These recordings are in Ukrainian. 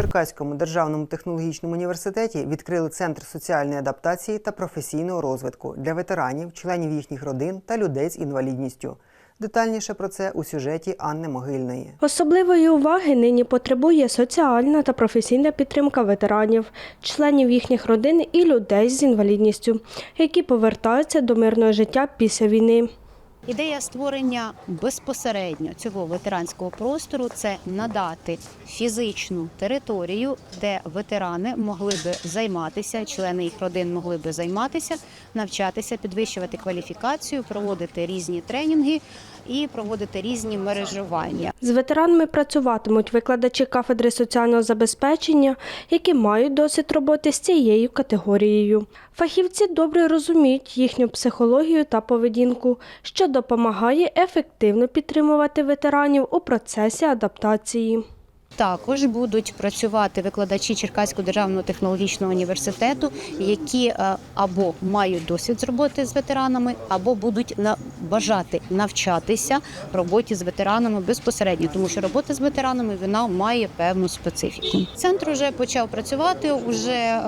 Черкаському державному технологічному університеті відкрили центр соціальної адаптації та професійного розвитку для ветеранів, членів їхніх родин та людей з інвалідністю. Детальніше про це у сюжеті Анни Могильної. Особливої уваги нині потребує соціальна та професійна підтримка ветеранів, членів їхніх родин і людей з інвалідністю, які повертаються до мирного життя після війни. Ідея створення безпосередньо цього ветеранського простору це надати фізичну територію, де ветерани могли би займатися, члени їх родин могли би займатися, навчатися, підвищувати кваліфікацію, проводити різні тренінги і проводити різні мережування. З ветеранами працюватимуть викладачі кафедри соціального забезпечення, які мають досвід роботи з цією категорією. Фахівці добре розуміють їхню психологію та поведінку, що допомагає ефективно підтримувати ветеранів у процесі адаптації. Також будуть працювати викладачі Черкаського державного технологічного університету, які е, або мають досвід з роботи з ветеранами, або будуть на бажати навчатися роботі з ветеранами безпосередньо, тому що робота з ветеранами вона має певну специфіку. Центр вже почав працювати, вже е,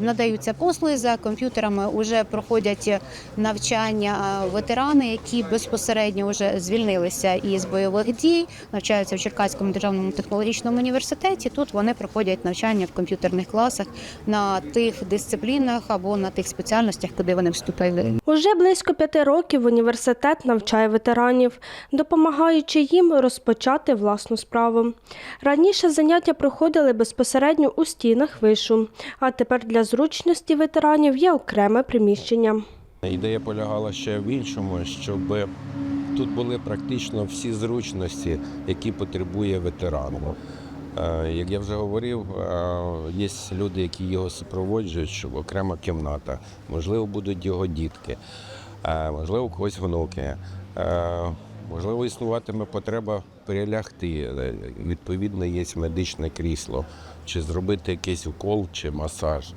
надаються послуги за комп'ютерами, вже проходять навчання е, ветерани, які безпосередньо вже звільнилися із бойових дій, навчаються в Черкаському державному технологічному університеті. Тут вони проходять навчання в комп'ютерних класах на тих дисциплінах або на тих спеціальностях, куди вони вступили. Уже близько п'яти років університет навчає ветеранів, допомагаючи їм розпочати власну справу. Раніше заняття проходили безпосередньо у стінах вишу, а тепер для зручності ветеранів є окреме приміщення. Ідея полягала ще в іншому, щоб тут були практично всі зручності, які потребує ветеран. Е, Як я вже говорив, е, є люди, які його супроводжують, щоб окрема кімната, можливо, будуть його дітки, е, можливо, когось внуки. Можливо, існуватиме потреба перелягти. Відповідно, є медичне крісло, чи зробити якийсь укол, чи масаж.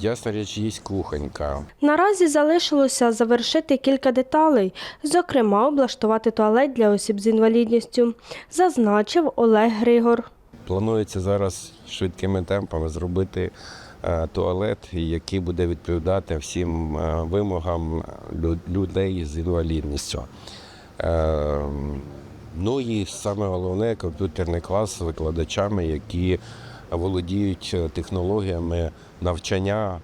Ясна річ, є кухонька. Наразі залишилося завершити кілька деталей, зокрема, облаштувати туалет для осіб з інвалідністю, зазначив Олег Григор. Планується зараз швидкими темпами зробити е, туалет, який буде відповідати всім е, вимогам людей з інвалідністю. Е, Ну і саме головне комп'ютерний клас з викладачами, які володіють е, технологіями навчання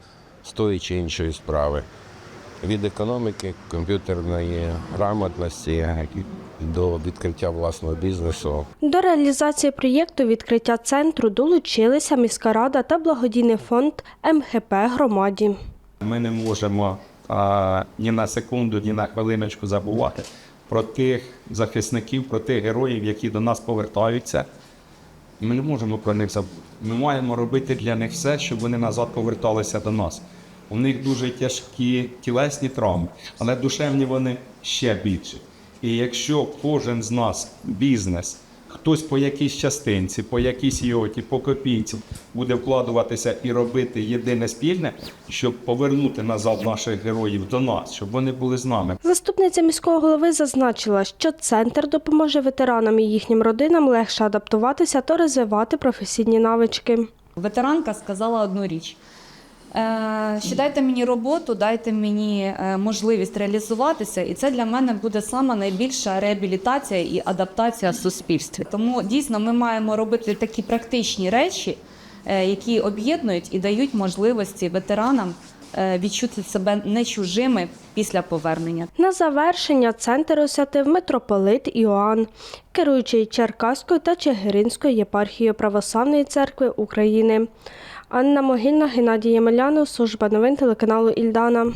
з тої чи іншої справи. Від економіки, комп'ютерної грамотності до відкриття власного бізнесу. До реалізації проєкту відкриття центру долучилися міська рада та благодійний фонд МХП громаді. Ми не можемо а, ні на секунду, ні на хвилиночку забувати про тих захисників, про тих героїв, які до нас повертаються. Ми не можемо про них забути. Ми маємо робити для них все, щоб вони назад поверталися до нас. У них дуже тяжкі тілесні травми, але душевні вони ще більше. І якщо кожен з нас бізнес, хтось по якійсь частинці, по якійсь йоті, по копійці буде вкладуватися і робити єдине спільне, щоб повернути назад наших героїв до нас, щоб вони були з нами. Заступниця міського голови зазначила, що центр допоможе ветеранам і їхнім родинам легше адаптуватися та розвивати професійні навички. Ветеранка сказала одну річ. Е, що дайте мені роботу, дайте мені е, можливість реалізуватися, і це для мене буде сама найбільша реабілітація і адаптація в суспільстві. Тому дійсно ми маємо робити такі практичні речі, е, які об'єднують і дають можливості ветеранам відчути себе не чужими після повернення. На завершення центр освятив митрополит Іоанн, керуючий Черкаською та Чигиринською єпархією Православної церкви України. Анна Могильна, Геннадій Ємелянов, служба новин телеканалу Ільдана.